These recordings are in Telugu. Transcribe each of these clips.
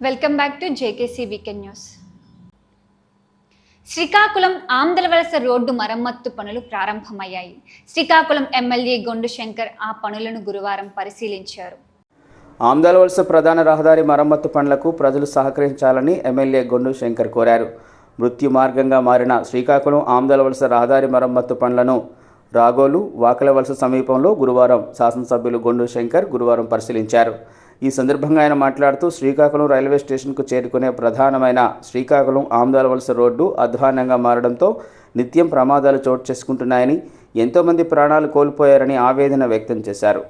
Welcome back to JKC weekend news Srikakulam Andhravalasa road మరమ్మత్తు పనులు ప్రారంభమయ్యాయి. శ్రీకాకుళం ఎమ్మెల్యే గొండు శంకర్ ఆ పనులను గురువారం పరిశీలించారు. ఆంధ్రవలస వలస ప్రధాన రహదారి మరమ్మత్తు పనులకు ప్రజలు సహకరించాలని ఎమ్మెల్యే గొండు శంకర్ కోరారు. మృత్యు మార్గంగా మారిన శ్రీకాకుళం ఆంధ్రవలస వలస రహదారి మరమ్మత్తు పనులను రాగోలు వాకల వలస సమీపంలో గురువారం శాసనసభ్యులు గొండు శంకర్ గురువారం పరిశీలించారు. ఈ సందర్భంగా ఆయన మాట్లాడుతూ శ్రీకాకుళం రైల్వే స్టేషన్కు చేరుకునే ప్రధానమైన శ్రీకాకుళం ఆమ్దాల వలస రోడ్డు అధ్వానంగా మారడంతో నిత్యం ప్రమాదాలు చోటు చేసుకుంటున్నాయని ఎంతోమంది ప్రాణాలు కోల్పోయారని ఆవేదన వ్యక్తం చేశారు.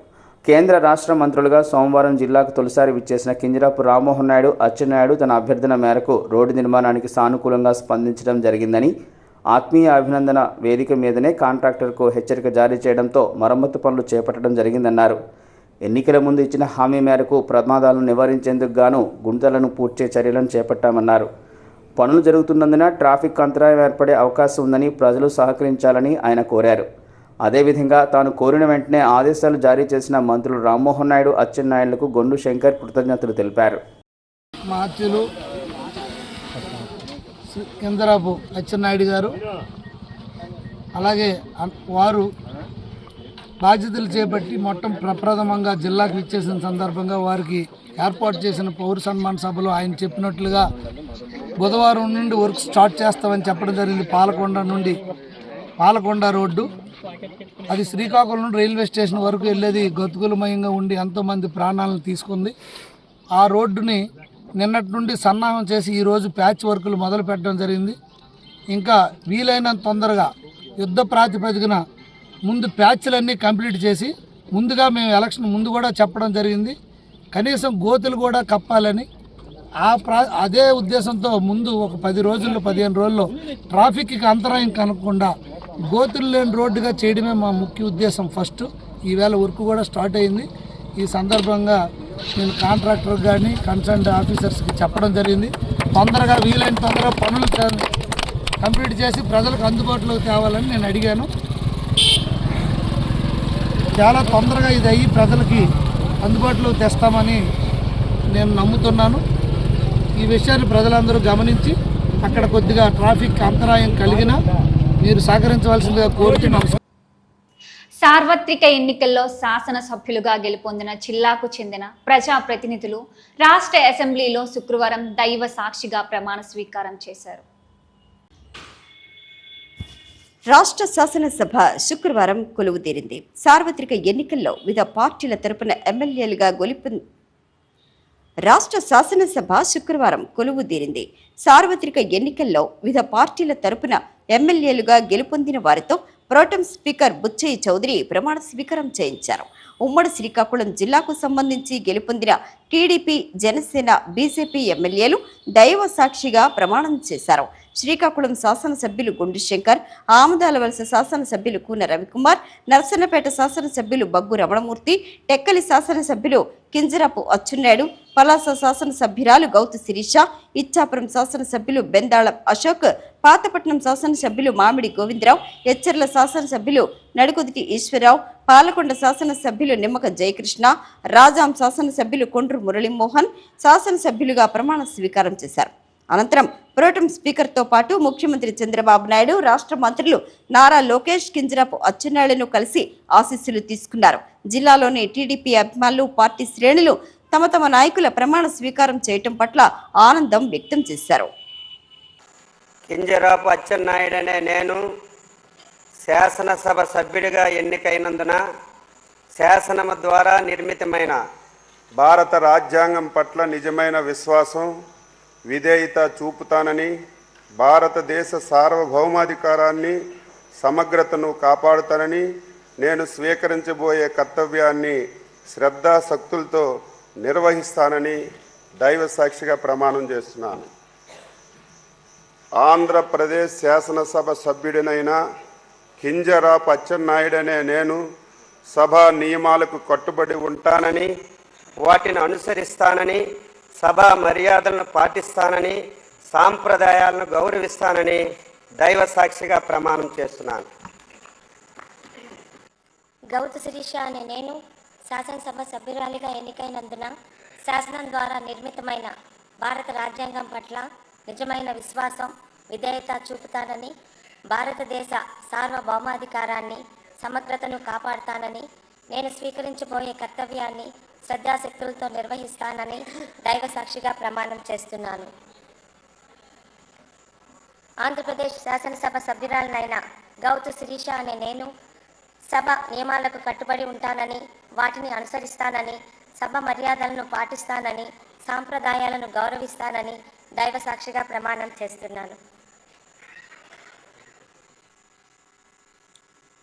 కేంద్ర రాష్ట్ర మంత్రులుగా సోమవారం జిల్లాకు తొలిసారి విచ్చేసిన కింజరాపు రామ్మోహన్ నాయుడు అచ్చెన్నాయుడు తన అభ్యర్థన మేరకు రోడ్డు నిర్మాణానికి సానుకూలంగా స్పందించడం జరిగిందని ఆత్మీయ అభినందన వేదిక మీదనే కాంట్రాక్టర్కు హెచ్చరిక జారీ చేయడంతో మరమ్మతు పనులు చేపట్టడం జరిగిందన్నారు. ఎన్నికల ముందు ఇచ్చిన హామీ మేరకు ప్రమాదాలను నివారించేందుకు గాను గుంతలను పూడ్చే చర్యలను చేపట్టామన్నారు. పనులు జరుగుతున్నందున ట్రాఫిక్ అంతరాయం ఏర్పడే అవకాశం ఉందని ప్రజలు సహకరించాలని ఆయన కోరారు. అదేవిధంగా తాను కోరిన వెంటనే ఆదేశాలు జారీ చేసిన మంత్రులు రామ్మోహన్ నాయుడు అచ్చెన్నాయుడులకు గొండు శంకర్ కృతజ్ఞతలు తెలిపారు. మా అచ్చెన్నాయుడు గారు అలాగే వారు బాధ్యతలు చేపట్టి మొత్తం ప్రప్రథమంగా జిల్లాకు ఇచ్చేసిన సందర్భంగా వారికి ఏర్పాటు చేసిన పౌర సన్మాన సభలో ఆయన చెప్పినట్లుగా బుధవారం నుండి వర్క్ స్టార్ట్ చేస్తామని చెప్పడం జరిగింది. పాలకొండ నుండి పాలకొండ రోడ్డు. అది శ్రీకాకుళం రైల్వే స్టేషన్ వరకు వెళ్ళేది. గతుకులమయంగా ఉండి ఎంతోమంది ప్రాణాలను తీసుకుంది. ఆ రోడ్డుని నిన్నటి నుండి సన్నాహం చేసి ఈరోజు ప్యాచ్ వర్కులు మొదలు పెట్టడం జరిగింది. ఇంకా వీలైనంత తొందరగా యుద్ధ ప్రాతిపదికన ముందు ప్యాచ్లన్నీ కంప్లీట్ చేసి ముందుగా మేము ఎలక్షన్ ముందు కూడా చెప్పడం జరిగింది. కనీసం గోతులు కూడా కప్పాలని ఆ ప్రా అదే ఉద్దేశంతో ముందు ఒక పది రోజుల్లో పదిహేను రోజుల్లో ట్రాఫిక్కి అంతరాయం కనకుండా గోతులు లేని రోడ్డుగా చేయడమే మా ముఖ్య ఉద్దేశం ఫస్ట్. ఈవేళ వర్క్ కూడా స్టార్ట్ అయింది. ఈ సందర్భంగా నేను కాంట్రాక్టర్ కానీ కన్సర్న్ ఆఫీసర్స్కి చెప్పడం జరిగింది. తొందరగా వీలైన తొందరగా పనులు కంప్లీట్ చేసి ప్రజలకు అందుబాటులోకి తేవాలని నేను అడిగాను. చాలా తొందరగా ఇది అయ్యి ప్రజలకి అందుబాటులో తెస్తామని నేను నమ్ముతున్నాను. ఈ విషయాన్ని ప్రజలందరూ గమనించి అక్కడ కొద్దిగా ట్రాఫిక్ అంతరాయం కలిగినా మీరు సహకరించవలసిందిగా కోరుతూ నమస్కారం. సార్వత్రిక ఎన్నికల్లో శాసనసభ్యులుగా గెలుపొందిన జిల్లాకు చెందిన ప్రజా ప్రతినిధులు రాష్ట్ర అసెంబ్లీలో శుక్రవారం దైవ సాక్షిగా ప్రమాణ స్వీకారం చేశారు. రాష్ట్ర శాసనసభ శుక్రవారం కొలువుదీరింది సార్వత్రిక ఎన్నికల్లో వివిధ పార్టీల తరపున ఎమ్మెల్యేలుగా గొలుపు రాష్ట్ర శాసనసభ శుక్రవారం కొలువు తీరింది సార్వత్రిక ఎన్నికల్లో వివిధ పార్టీల తరపున ఎమ్మెల్యేలుగా గెలుపొందిన వారితో ప్రోటం స్పీకర్ బుచ్చయ్య చౌదరి ప్రమాణ స్వీకారం చేయించారు. ఉమ్మడి శ్రీకాకుళం జిల్లాకు సంబంధించి గెలుపొందిన టీడీపీ జనసేన బీజేపీ ఎమ్మెల్యేలు దైవ సాక్షిగా ప్రమాణం చేశారు. శ్రీకాకుళం శాసనసభ్యులు గుండు శంకర్ ఆముదాల వలస శాసనసభ్యులు కూన రవికుమార్ నర్సన్నపేట శాసనసభ్యులు బగ్గు రమణమూర్తి టెక్కలి శాసనసభ్యులు కింజరాపు అచ్చున్నాయుడు పలాస శాసనసభ్యురాలు గౌతు శిరీష ఇచ్చాపురం శాసనసభ్యులు బెందాళం అశోక్ పాతపట్నం శాసనసభ్యులు మామిడి గోవిందరావు ఎచ్చర్ల శాసనసభ్యులు నడుకుదిటి ఈశ్వరరావు పాలకొండ శాసనసభ్యులు నిమ్మక జయకృష్ణ రాజాం శాసనసభ్యులు కొండ్రు మురళీమోహన్ శాసనసభ్యులుగా ప్రమాణ స్వీకారం చేశారు. అనంతరం ప్రోటం స్పీకర్తో పాటు ముఖ్యమంత్రి చంద్రబాబు నాయుడు రాష్ట్ర మంత్రులు నారా లోకేష్ కింజరాపు అచ్చెన్నాయుడును కలిసి ఆశీస్సులు తీసుకున్నారు. జిల్లాలోని టీడీపీ అభిమానులు పార్టీ శ్రేణులు తమ తమ నాయకుల ప్రమాణ స్వీకారం చేయటం పట్ల ఆనందం వ్యక్తం చేశారు. కింజరాపు అచ్చెన్నాయుడనే నేను శాసనసభ సభ్యుడిగా ఎన్నికైనందున శాసనము ద్వారా నిర్మితమైన భారత రాజ్యాంగం పట్ల నిజమైన విశ్వాసం విధేయత చూపుతానని భారతదేశ సార్వభౌమాధికారాన్ని సమగ్రతను కాపాడుతానని నేను స్వీకరించబోయే కర్తవ్యాన్ని శ్రద్ధాశక్తులతో నిర్వహిస్తానని దైవ సాక్షిగా ప్రమాణం చేస్తున్నాను. ఆంధ్రప్రదేశ్ శాసనసభ సభ్యుడినైన కింజరాపు అచ్చెన్నాయుడనే నేను సభా నియమాలకు కట్టుబడి ఉంటానని వాటిని అనుసరిస్తానని సభా మర్యాదలను పాటిస్తానని సాంప్రదాయాలను గౌరవిస్తానని దైవ సాక్షిగా ప్రమాణం చేస్తున్నాను. గౌత శిరీష అనే నేను శాసనసభ సభ్యురాలిగా ఎన్నికైనందున శాసనం ద్వారా నిర్మితమైన భారత రాజ్యాంగం పట్ల నిజమైన విశ్వాసం విధేయత చూపుతానని భారతదేశ సార్వభౌమాధికారాన్ని సమగ్రతను కాపాడుతానని నేను స్వీకరించబోయే కర్తవ్యాన్ని శ్రద్ధాశక్తులతో నిర్వహిస్తానని దైవ సాక్షిగా ప్రమాణం చేస్తున్నాను. ఆంధ్రప్రదేశ్ శాసనసభ సభ్యురాలనైన గౌతు శిరీష అనే నేను సభ నియమాలకు కట్టుబడి ఉంటానని వాటిని అనుసరిస్తానని సభ మర్యాదలను పాటిస్తానని సాంప్రదాయాలను గౌరవిస్తానని దైవ సాక్షిగా ప్రమాణం చేస్తున్నాను.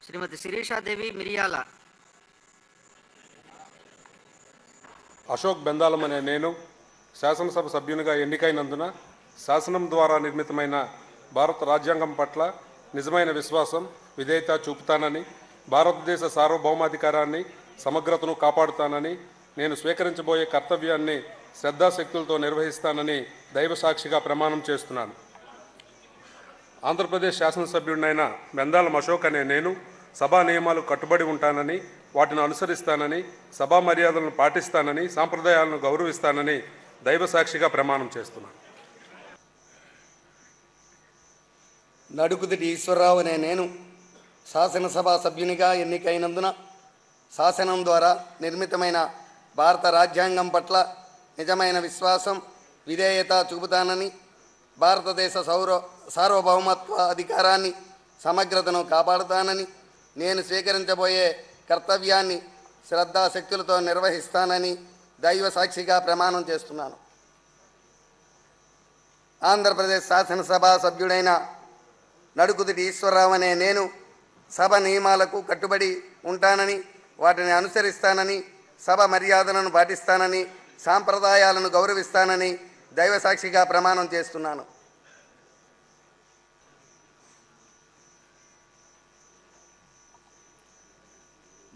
శ్రీమతి శిరీషాదేవి మిరియాల అశోక్ బెందాలం అనే నేను శాసనసభ సభ్యునిగా ఎన్నికైనందున శాసనం ద్వారా నిర్మితమైన భారత రాజ్యాంగం పట్ల నిజమైన విశ్వాసం విధేయత చూపుతానని భారతదేశ సార్వభౌమాధికారాన్ని సమగ్రతను కాపాడుతానని నేను స్వీకరించబోయే కర్తవ్యాన్ని శ్రద్ధాశక్తులతో నిర్వహిస్తానని దైవ సాక్షిగా ప్రమాణం చేస్తున్నాను. ఆంధ్రప్రదేశ్ శాసనసభ్యుడినైన బెందాలం అశోక్ అనే నేను సభా నియమాలు కట్టుబడి ఉంటానని వాటిని అనుసరిస్తానని సభా మర్యాదలను పాటిస్తానని సాంప్రదాయాలను గౌరవిస్తానని దైవ సాక్షిగా ప్రమాణం చేస్తున్నాను. నడుకుదిటి ఈశ్వరరావు అనే నేను. శాసనసభ సభ్యునిగా ఎన్నికైనందున శాసనం ద్వారా నిర్మితమైన భారత రాజ్యాంగం పట్ల నిజమైన విశ్వాసం విధేయత చూపుతానని భారతదేశ సౌర సార్వభౌమత్వ అధికారాన్ని సమగ్రతను కాపాడుతానని నేను స్వీకరించబోయే కర్తవ్యాన్ని శ్రద్ధాశక్తులతో నిర్వహిస్తానని దైవ సాక్షిగా ప్రమాణం చేస్తున్నాను. ఆంధ్రప్రదేశ్ శాసనసభ సభ్యుడైన నడుకుదిటి ఈశ్వరరావు అనే నేను సభ నియమాలకు కట్టుబడి ఉంటానని వాటిని అనుసరిస్తానని సభ మర్యాదలను పాటిస్తానని సాంప్రదాయాలను గౌరవిస్తానని దైవ సాక్షిగా ప్రమాణం చేస్తున్నాను.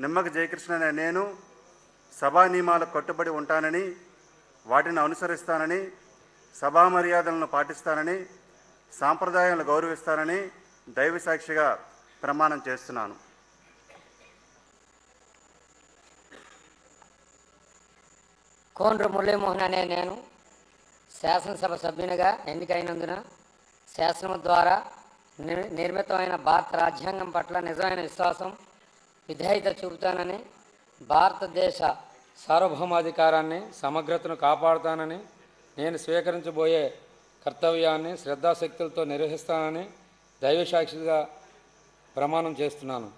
నిమ్మక జయకృష్ణ అనే నేను సభా నియమాలకు కట్టుబడి ఉంటానని వాటిని అనుసరిస్తానని సభా మర్యాదలను పాటిస్తానని సాంప్రదాయాలను గౌరవిస్తానని దైవ సాక్షిగా ప్రమాణం చేస్తున్నాను. కోండ్రు మురళీమోహన్ అనే నేను శాసనసభ సభ్యునిగా ఎన్నికైనందున శాసనం ద్వారా నిర్మితమైన భారత రాజ్యాంగం పట్ల నిజమైన విశ్వాసం విధేయత చూపుతానని భారతదేశ సార్వభౌమాధికారాన్ని సమగ్రతను కాపాడుతానని నేను స్వీకరించబోయే కర్తవ్యాన్ని శ్రద్ధాశక్తులతో నిర్వహిస్తానని దైవసాక్షిగా ప్రమాణం చేస్తున్నాను.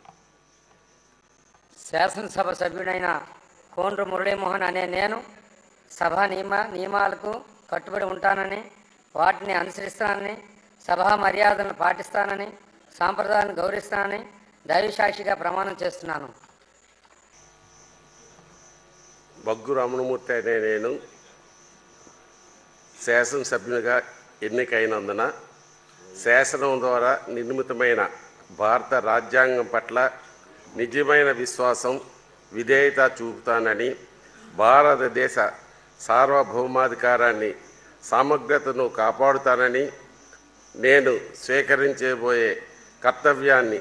శాసనసభ సభ్యుడైన కోండ్ర మురళీమోహన్ అనే నేను సభా నియమ నియమాలకు కట్టుబడి ఉంటానని వాటిని అనుసరిస్తానని సభా మర్యాదలను పాటిస్తానని సాంప్రదాయాలను గౌరవిస్తానని దైవసాక్షిగా ప్రమాణం చేస్తున్నాను. బగ్గు రమణమూర్తి అనే నేను శాసనసభ్యునిగా ఎన్నికైనందున శాసనం ద్వారా నిర్మితమైన భారత రాజ్యాంగం పట్ల నిజమైన విశ్వాసం విధేయత చూపుతానని భారతదేశ సార్వభౌమాధికారాన్ని సమగ్రతను కాపాడుతానని నేను స్వీకరించబోయే కర్తవ్యాన్ని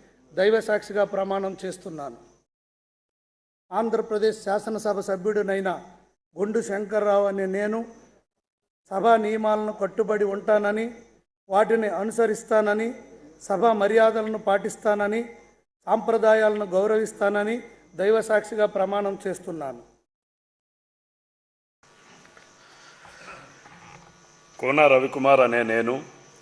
దైవసాక్షిగా ప్రమాణం చేస్తున్నాను. ఆంధ్రప్రదేశ్ శాసనసభ సభ్యుడినైన గుండు శంకర్రావు అనే నేను సభా నియమాలను కట్టుబడి ఉంటానని వాటిని అనుసరిస్తానని సభ మర్యాదలను పాటిస్తానని సాంప్రదాయాలను గౌరవిస్తానని దైవసాక్షిగా ప్రమాణం చేస్తున్నాను. కోన రవికుమార్ అనే నేను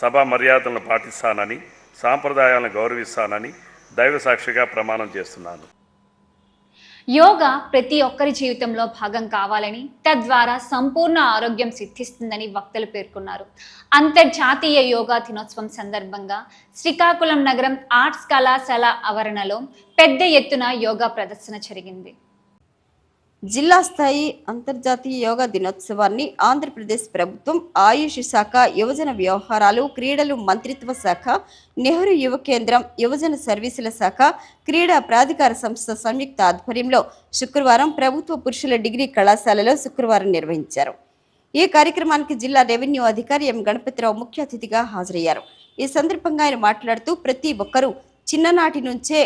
సభా మర్యాదలను పాటిస్తానని సాంప్రదాయాలను గౌరవిస్తానని దైవ సాక్షిగా ప్రమాణం చేస్తున్నాను. యోగా ప్రతి ఒక్కరి జీవితంలో భాగం కావాలని తద్వారా సంపూర్ణ ఆరోగ్యం సిద్ధిస్తుందని వక్తలు పేర్కొన్నారు. అంతర్జాతీయ యోగా దినోత్సవం సందర్భంగా శ్రీకాకుళం నగరం ఆర్ట్స్ కళాశాల ఆవరణలో పెద్ద ఎత్తున యోగా ప్రదర్శన జరిగింది. జిల్లా స్థాయి అంతర్జాతీయ యోగా దినోత్సవాన్ని ఆంధ్రప్రదేశ్ ప్రభుత్వం ఆయుష్ శాఖ యువజన వ్యవహారాలు క్రీడలు మంత్రిత్వ శాఖ నెహ్రూ యువ కేంద్రం యువజన సర్వీసుల శాఖ క్రీడా ప్రాధికార సంస్థ సంయుక్త ఆధ్వర్యంలో శుక్రవారం ప్రభుత్వ పురుషుల డిగ్రీ కళాశాలలో శుక్రవారం నిర్వహించారు. ఈ కార్యక్రమానికి జిల్లా రెవెన్యూ అధికారి ఎం. గణపతిరావు ముఖ్య అతిథిగా హాజరయ్యారు. ఈ సందర్భంగా ఆయన మాట్లాడుతూ ప్రతి ఒక్కరూ చిన్ననాటి నుంచే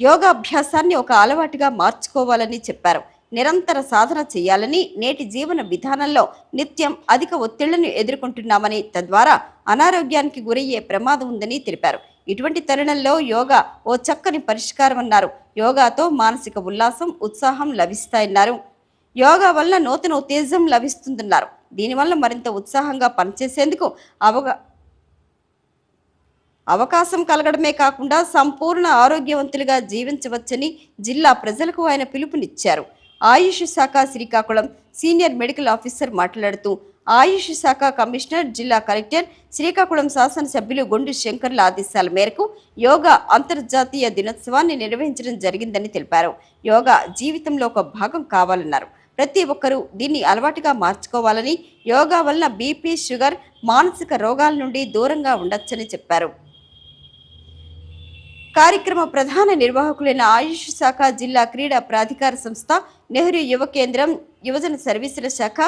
యోగాభ్యాసాన్ని ఒక అలవాటుగా మార్చుకోవాలని చెప్పారు. నిరంతర సాధన చేయాలని నేటి జీవన విధానంలో నిత్యం అధిక ఒత్తిళ్ళను ఎదుర్కొంటున్నామని తద్వారా అనారోగ్యానికి గురయ్యే ప్రమాదం ఉందని తెలిపారు. ఇటువంటి తరుణంలో యోగా ఓ చక్కని పరిష్కారం అన్నారు. యోగాతో మానసిక ఉల్లాసం ఉత్సాహం లభిస్తాయన్నారు. యోగా వల్ల నూతన ఉత్తేజం లభిస్తుందన్నారు. దీనివల్ల మరింత ఉత్సాహంగా పనిచేసేందుకు అవగా అవకాశం కలగడమే కాకుండా సంపూర్ణ ఆరోగ్యవంతులుగా జీవించవచ్చని జిల్లా ప్రజలకు ఆయన పిలుపునిచ్చారు. ఆయుష్ శాఖ శ్రీకాకుళం సీనియర్ మెడికల్ ఆఫీసర్ మాట్లాడుతూ ఆయుష్ శాఖ కమిషనర్ జిల్లా కలెక్టర్ శ్రీకాకుళం శాసనసభ్యులు గొండు శంకర్ల ఆదేశాల మేరకు యోగా అంతర్జాతీయ దినోత్సవాన్ని నిర్వహించడం జరిగిందని తెలిపారు. యోగా జీవితంలో ఒక భాగం కావాలన్నారు. ప్రతి ఒక్కరూ దీన్ని అలవాటుగా మార్చుకోవాలని యోగా వలన బీపీ షుగర్ మానసిక రోగాల నుండి దూరంగా ఉండొచ్చని చెప్పారు. కార్యక్రమ ప్రధాన నిర్వాహకులైన ఆయుష్ శాఖ జిల్లా క్రీడా ప్రాధికార సంస్థ నెహ్రూ యువ కేంద్రం యువజన సర్వీసుల శాఖ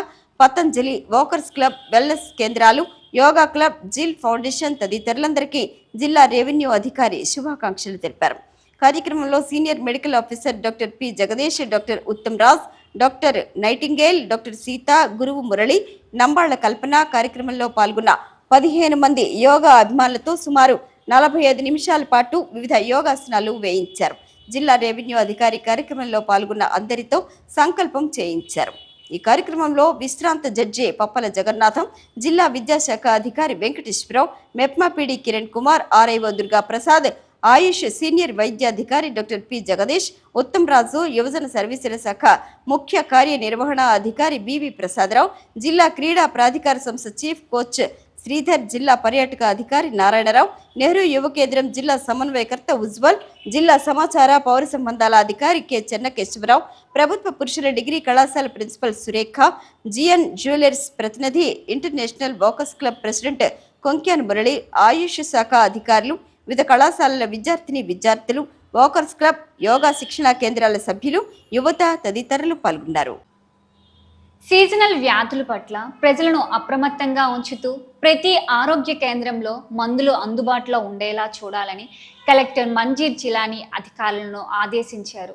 పతంజలి వాకర్స్ క్లబ్ వెల్నెస్ కేంద్రాలు యోగా క్లబ్ జిల్ ఫౌండేషన్ తదితరులందరికీ జిల్లా రెవెన్యూ అధికారి శుభాకాంక్షలు తెలిపారు. కార్యక్రమంలో senior medical officer doctor P Jagadish doctor Uttam Raj doctor Nightingale doctor Sita Guruvu Murali Namballa కల్పన కార్యక్రమంలో పాల్గొన్న పదిహేను మంది యోగా అభిమానులతో సుమారు నలభై ఐదు నిమిషాల పాటు వివిధ యోగాసనాలు వేయించారు. జిల్లా రెవెన్యూ అధికారి కార్యక్రమంలో పాల్గొన్న అందరితో సంకల్పం చేయించారు. ఈ కార్యక్రమంలో విశ్రాంత జడ్జి పప్పల జగన్నాథం జిల్లా విద్యాశాఖ అధికారి Venkateswararao MEPMA PD Kiran Kumar RIO Durga Prasad AYUSH senior వైద్యాధికారి డాక్టర్ పి జగదీష్ ఉత్తమ్ రాజు యువజన సర్వీసుల శాఖ ముఖ్య కార్యనిర్వహణ అధికారి బివి ప్రసాదరావు జిల్లా క్రీడా ప్రాధికార సంస్థ చీఫ్ కోచ్ శ్రీధర్ జిల్లా పర్యాటక అధికారి నారాయణరావు నెహ్రూ యువ కేంద్రం జిల్లా సమన్వయకర్త ఉజ్వల్ జిల్లా సమాచార పౌర సంబంధాల అధికారి కె. చెన్నకేశవరావు ప్రభుత్వ పురుషుల డిగ్రీ కళాశాల ప్రిన్సిపల్ సురేఖ జిఎన్ జ్యువెలర్స్ ప్రతినిధి international walkers club president Konkyan Murali AYUSH శాఖ అధికారులు వివిధ కళాశాలల విద్యార్థిని విద్యార్థులు వాకర్స్ క్లబ్ యోగా శిక్షణా కేంద్రాల సభ్యులు యువత తదితరులు పాల్గొన్నారు. సీజనల్ వ్యాధుల పట్ల ప్రజలను అప్రమత్తంగా ఉంచుతూ ప్రతి ఆరోగ్య కేంద్రంలో మందులు అందుబాటులో ఉండేలా చూడాలని కలెక్టర్ మంజీర్ జిలానీ అధికారులను ఆదేశించారు.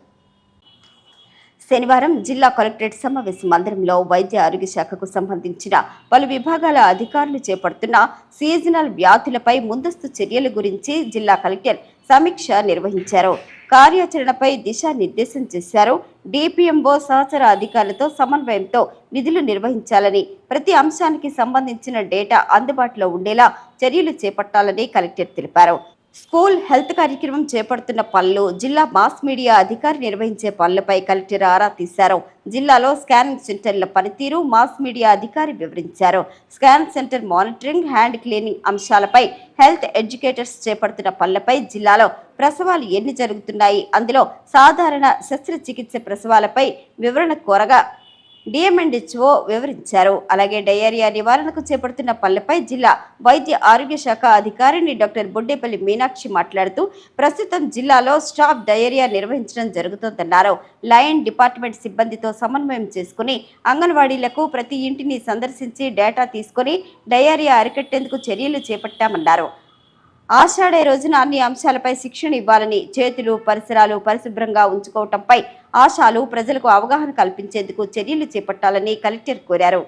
శనివారం జిల్లా కలెక్టరేట్ సమావేశ మందిరంలో వైద్య ఆరోగ్య శాఖకు సంబంధించిన పలు విభాగాల అధికారులు చేపడుతున్న సీజనల్ వ్యాధులపై ముందస్తు చర్యల గురించి జిల్లా కలెక్టర్ సమీక్ష నిర్వహించారు. కార్యాచరణపై దిశానిర్దేశం చేశారు. డిపిఎంఓ సహచర అధికారులతో సమన్వయంతో విధులు నిర్వహించాలని ప్రతి అంశానికి సంబంధించిన డేటా అందుబాటులో ఉండేలా చర్యలు చేపట్టాలని కలెక్టర్ తెలిపారు. స్కూల్ హెల్త్ కార్యక్రమం చేపడుతున్న పనులు జిల్లా మాస్ మీడియా అధికారి నిర్వహించే పనులపై కలెక్టర్ ఆరా తీశారు. జిల్లాలో స్కానింగ్ సెంటర్ల పనితీరు మాస్ మీడియా అధికారి వివరించారు. Scan centre monitoring hand cleaning అంశాలపై హెల్త్ ఎడ్యుకేటర్స్ చేపడుతున్న పనులపై జిల్లాలో ప్రసవాలు ఎన్ని జరుగుతున్నాయి? అందులో సాధారణ శస్త్రచికిత్స ప్రసవాలపై వివరణ కోరగా డిఎంఎండ్హెచ్ఓ వివరించారు. అలాగే డయేరియా నివారణకు చేపడుతున్న పనులపై జిల్లా వైద్య ఆరోగ్య శాఖ అధికారిని డాక్టర్ బుడ్డేపల్లి మీనాక్షి మాట్లాడుతూ ప్రస్తుతం జిల్లాలో స్టాఫ్ డయేరియా నిర్వహించడం జరుగుతోందన్నారు. లయన్ డిపార్ట్మెంట్ సిబ్బందితో సమన్వయం చేసుకుని అంగన్వాడీలకు ప్రతి ఇంటిని సందర్శించి డేటా తీసుకుని డయేరియా అరికట్టేందుకు చర్యలు చేపట్టామన్నారు. ఆషాఢే రోజున అన్ని అంశాలపై శిక్షణ ఇవ్వాలని చేతులు పరిసరాలు పరిశుభ్రంగా ఉంచుకోవటంపై ఆశాలు ప్రజలకు అవగాహన కల్పించేందుకు చర్యలు చేపట్టాలని కలెక్టర్ కోరారు.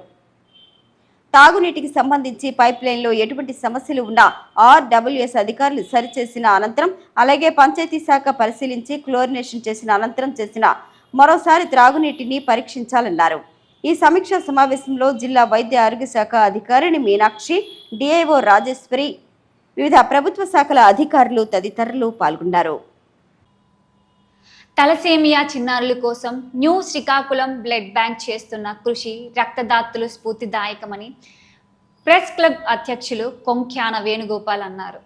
తాగునీటికి సంబంధించి పైప్ లైన్లో ఎటువంటి సమస్యలు ఉన్నా ఆర్డబ్ల్యూఎస్ అధికారులు సరిచేసిన అనంతరం అలాగే పంచాయతీ శాఖ పరిశీలించి క్లోరినేషన్ చేసిన అనంతరం చేసిన మరోసారి త్రాగునీటిని పరీక్షించాలన్నారు. ఈ సమీక్షా సమావేశంలో జిల్లా వైద్య ఆరోగ్య శాఖ అధికారిని మీనాక్షి డిఐఓ రాజేశ్వరి వివిధ ప్రభుత్వ శాఖల అధికారులు తదితరులు పాల్గొన్నారు. తలసేమియా చిన్నారుల కోసం న్యూ శ్రీకాకుళం బ్లడ్ బ్యాంక్ చేస్తున్న కృషి రక్తదాతలు స్ఫూర్తిదాయకమని ప్రెస్ క్లబ్ అధ్యక్షులు కొంఖ్యాన వేణుగోపాల్ అన్నారు.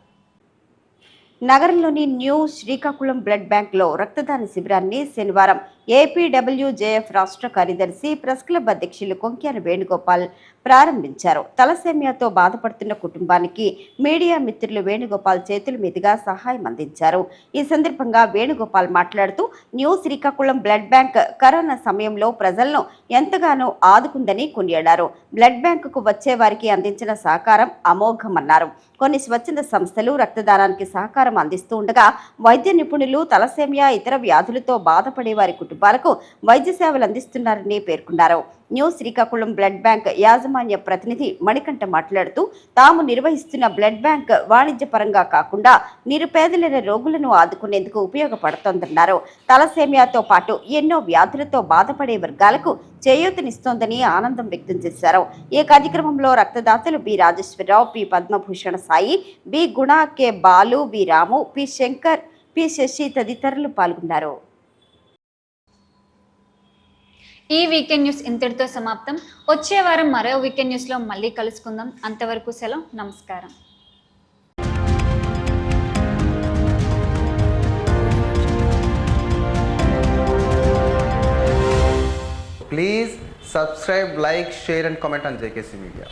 నగరంలోని న్యూ శ్రీకాకుళం బ్లడ్ బ్యాంక్లో రక్తదాన శిబిరాన్ని శనివారం ఏపీడబ్ల్యూజేఎఫ్ రాష్ట్ర కార్యదర్శి ప్రెస్ క్లబ్ అధ్యక్షులు కొంక్యాన వేణుగోపాల్ ప్రారంభించారు. తలసేమియాతో బాధపడుతున్న కుటుంబానికి మీడియా మిత్రులు వేణుగోపాల్ చేతుల మీదుగా సహాయం అందించారు. ఈ సందర్భంగా వేణుగోపాల్ మాట్లాడుతూ new Srikakulam blood bank corona సమయంలో ప్రజలను ఎంతగానో ఆదుకుందని కొనియాడారు. బ్లడ్ బ్యాంకుకు వచ్చే వారికి అందించిన సహకారం అమోఘమన్నారు. కొన్ని స్వచ్ఛంద సంస్థలు రక్తదానానికి సహకారం అందిస్తూ ఉండగా వైద్య నిపుణులు తలసేమియా ఇతర వ్యాధులతో బాధపడే వారి కుటుంబాలకు వైద్య సేవలు అందిస్తున్నారని పేర్కొన్నారు. న్యూ శ్రీకాకుళం బ్లడ్ బ్యాంక్ యాజమాన్య ప్రతినిధి మణికంఠ మాట్లాడుతూ తాము నిర్వహిస్తున్న బ్లడ్ బ్యాంక్ వాణిజ్యపరంగా కాకుండా నిరుపేదలైన రోగులను ఆదుకునేందుకు ఉపయోగపడుతోందన్నారు. తలసేమియాతో పాటు ఎన్నో వ్యాధులతో బాధపడే వర్గాలకు చేయూతనిస్తోందని ఆనందం వ్యక్తం చేశారు. ఈ కార్యక్రమంలో రక్తదాతలు B. Rajeshwara Rao P Padmabhushan Sai B. Guna K. Balu B. Ramu P Shankar P Sasi తదితరులు పాల్గొన్నారు. ఈ వీకెండ్ న్యూస్ ఇంతటితో సమాప్తం. వచ్చే వారం మరో వీకెండ్ న్యూస్లో మళ్ళీ కలుసుకుందాం. అంతవరకు సెలవు. నమస్కారం. Please subscribe like share and comment on JKC media